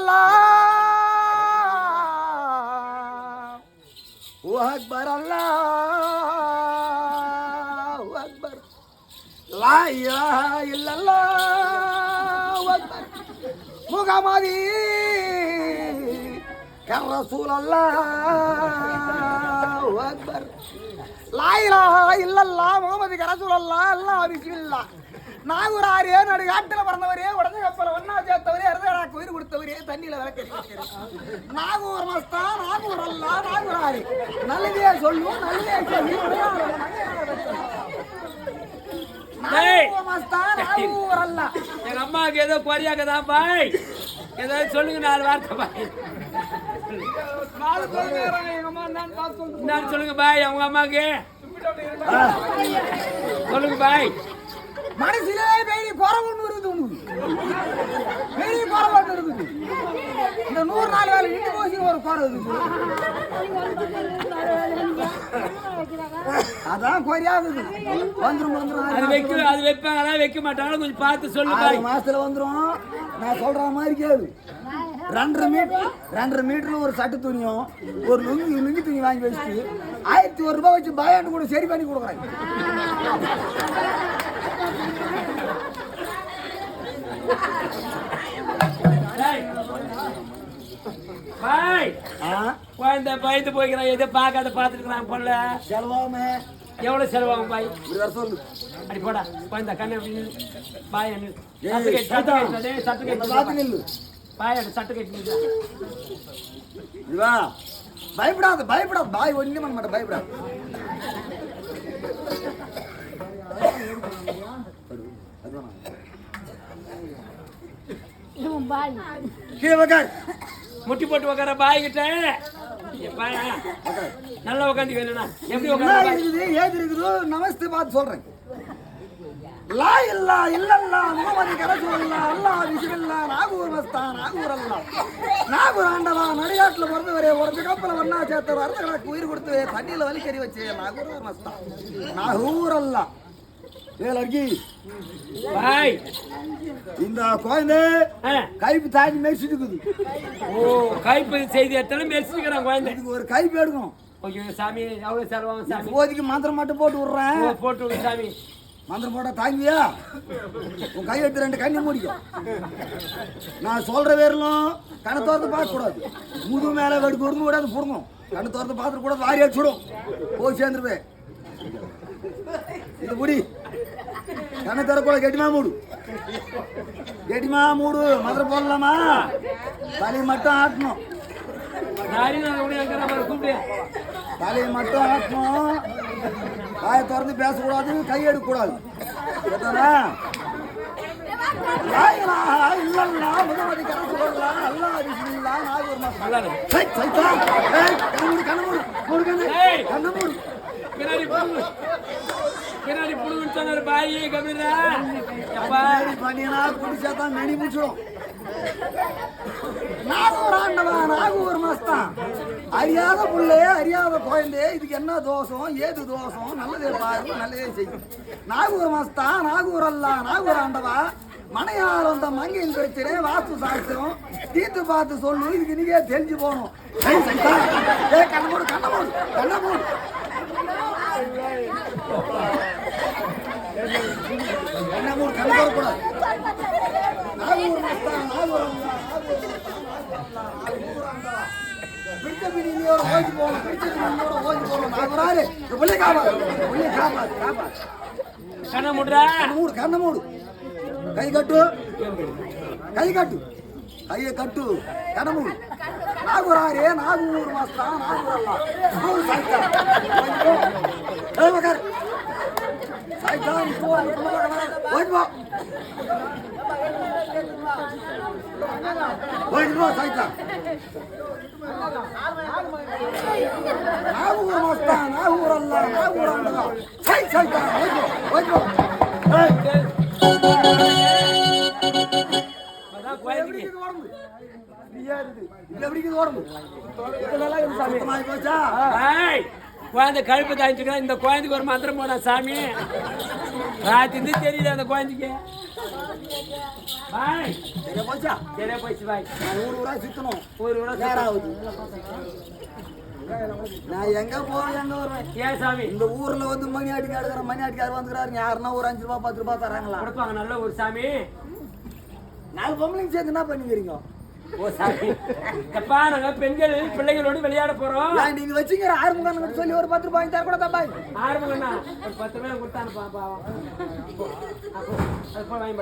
அல்லாஹ். அக்பர் அல்லாஹ். அக்பர். லா இலாஹா இல்லல்லாஹ். அக்பர். முகமதி ரசூல் அல்லாஹ் அக்பர். லா இலாஹா இல்லல்லாஹ். முகமது ரசூல் அல்லாஹ் அல்லாஹ் பிஸ்மில்லாஹ். நாகூராரே நடு காட்டில் பிறந்தவரே உடனே கப்பல்? கொடுத்தவரே தண்ணியில விளக்க நாகூர் மஸ்தா நாகூர் அல்லா நாகூராரே நல்லதே சொல்லும் நல்லதே எங்க அம்மாவுக்கு ஏதோ குறையாக்கதான் பாய் ஏதாவது சொல்லுங்க நாலு வார்த்தை பாய் சொல்லுங்க. பாய் அவங்க அம்மாவுக்கு. சொல்லுங்க பாய். மனசுலே பெரிய குறவுன்னு இருக்குது உனக்கு. பெரிய குறவுன்னு அதான் குறையாகுது வந்துரும் வந்துரும். அது வைக்க அது வைப்பாங்களா வைக்க மாட்டாங்களா கொஞ்சம் பார்த்து சொல்லு ஆறு மாசத்துல வந்துரும். நான் சொல்ற மாதிரி கேளு. ரெண்டரை மீட்டர் ரெண்டரை மீட்டர்ல ஒரு சட்டு துணியும் ஒரு லுங்கி லுங்கி துணி வாங்கி வச்சுட்டு ஆயிரத்தி ஒரு ரூபாய் வச்சு பயாண்டு கூட சரி பண்ணி கொடுக்குறாங்க. டேய். பாய். ஆ? குழந்தை பயந்து போய்க்கிறான் எதை பார்க்காத பார்த்துருக்கிறான் பொண்ணு செலவாமே. எவ்வளவு செலவாகும் பாய்? இப்படி வர சொல்லு. அடி போடா குழந்தை கண்ணு. பாய். ஏய், பாய். இவா பயப்படாத பயப்படாத பாய் ஒண்ணுமே பண்ண மாட்டேன் பயப்படாத கீழே உக்கார். முட்டி போட்டு உக்கார். நல்லா உட்காந்துக்கா எப்படி உட்காந்து ஏது இருக்குது? நமஸ்தே பார்த்து சொல்றேன். லா இல்லா இல்லல்லா முகமது கரசூல்லா அல்லாஹ் பிஸ்மில்லா நாகூர் மஸ்தா நாகூர் அல்லா. நாகூர் ஆண்டவா நடிகாட்டுல பிறந்தவரே ஒரு கப்பல ஒன்னா சேர்த்தவர் அர்த்த கணக்கு உயிர் கொடுத்து தண்ணியில வலிக்கறி வச்சு நாகூர் மஸ்தா. நாகூர் அல்லா. வேலர்கி பாய். இந்த குழந்தை. கைப்பு தாண்டி மெரிச்சிட்டு இருக்குது ஓ கைப்பு செய்தி எத்தனை மெரிச்சுக்கிறான் குழந்தை. இதுக்கு ஒரு கைப்பு எடுக்கணும். சாமி செலவாகும் சாமி? போதிக்கு மந்திரம் மட்டும் போட்டு விடுறேன். போட்டு விடு சாமி. மந்திரம் போட்டா தாங்குவியா? உன் கை எடுத்து ரெண்டு கண்ணி முடிக்கும் நான் சொல்ற பேர்லும் கண்ணை திறந்து பார்க்க கூடாது முது மேல வெடுக்கு விடுங்க கூடாது புடுங்கும். கண்ணை திறந்து பார்த்துட்டு கூட வாரி அடிச்சுடும். போய் சேர்ந்துருவேன். இது முடி கண்ணை திறக்கூட கெட்டிமா மூடு. கெட்டிமா மூடு. மதுரை போடலாமா? தலையை மட்டும் ஆட்டணும். நாரி தலையை மட்டும் ஆட்டணும். வாயை திறந்து பேசக்கூடாது கை எடுக்கக்கூடாது. கேட்டானா? கண்ணமூடு கண்ணமூடு இல்லல்லாஹ் பின்னாடி புடுங்கு பின்னாடி புடுங்குன்னு சொன்னாரு பாய் கம்பீரா எப்பா பின்னாடி பண்ணினா குடிச்சாதான் முடிச்சிடும். நாகூர் ஆண்டவா, நாகூர் மஸ்தான். அறியாத புள்ளையே அறியாத குழந்தையே இதுக்கு என்ன தோஷம் ஏது தோஷம் நல்லதே பாரு நல்லதே செய்யும் நாகூர் மஸ்தா நாகூர் அல்லா நாகூர் ஆண்டவா மனையால் வந்த மங்கையில் பிரச்சனை வாஸ்து சாஸ்திரம் தீர்த்து பார்த்து சொல்லு இதுக்கு நீங்க தெரிஞ்சு போகணும் ஏய், சைத்தா. ஏய், கண்ணை மூடு கண்ணை மூடு. கண்ணை மூடு கண்ணை மூடு. கண்ணை மூடக்கூடாது நாகூர் மஸ்தா நீ போ நீ போ சாய்த்தா நாகூர் மாஸ்தா நாகூர் அல்லா நாகூர் அல்லா சை சாய்த்தா ஓடி போ ஓடி போ ஏய் அதான் குழந்தைக்கு இது உடம்பு. ஃப்ரீயா இருக்குது. இது எப்படி இருக்குது உடம்பு? இதெல்லாம் இது சுத்தமாகி போச்சா? குழந்தை கழுப்பு தாங்கிட்டு இந்த குழந்தைக்கு ஒரு மந்திரம் போனா சாமி. ராத்திருந்து தெரியல அந்த குழந்தைக்கு. பாய். சரியா போச்சா? போயிடுச்சு பாய். ஊர் ஊரா சுத்தணும். ஒரு விட நேரம் ஆகுது நான் எங்க போவேன் எங்க வருவேன்? ஏன் சாமி? இந்த ஊர்ல வந்து மணி மணி ஆட்டிக்கார் வந்துக்கிறாரு? யாருன்னா ஒரு அஞ்சு ரூபா பத்து ரூபா தராங்களா? கொடுப்பாங்க நல்ல ஒரு சாமி. நாலு பொம்பளைங்க சேர்ந்து என்ன பண்ணிக்கிறீங்க? எப்பா நாங்க பெண்கள் பிள்ளைகளோடு விளையாட போறோம். நீங்க வச்சுக்கிற ஆறுமுகம் சொல்லி ஒரு பத்து ரூபாய் தர கூட தப்பாய் ஆரம்பங்கண்ணா ஒரு பத்து ரூபாய் கொடுத்தானு பாவம் அப்போ வாங்கி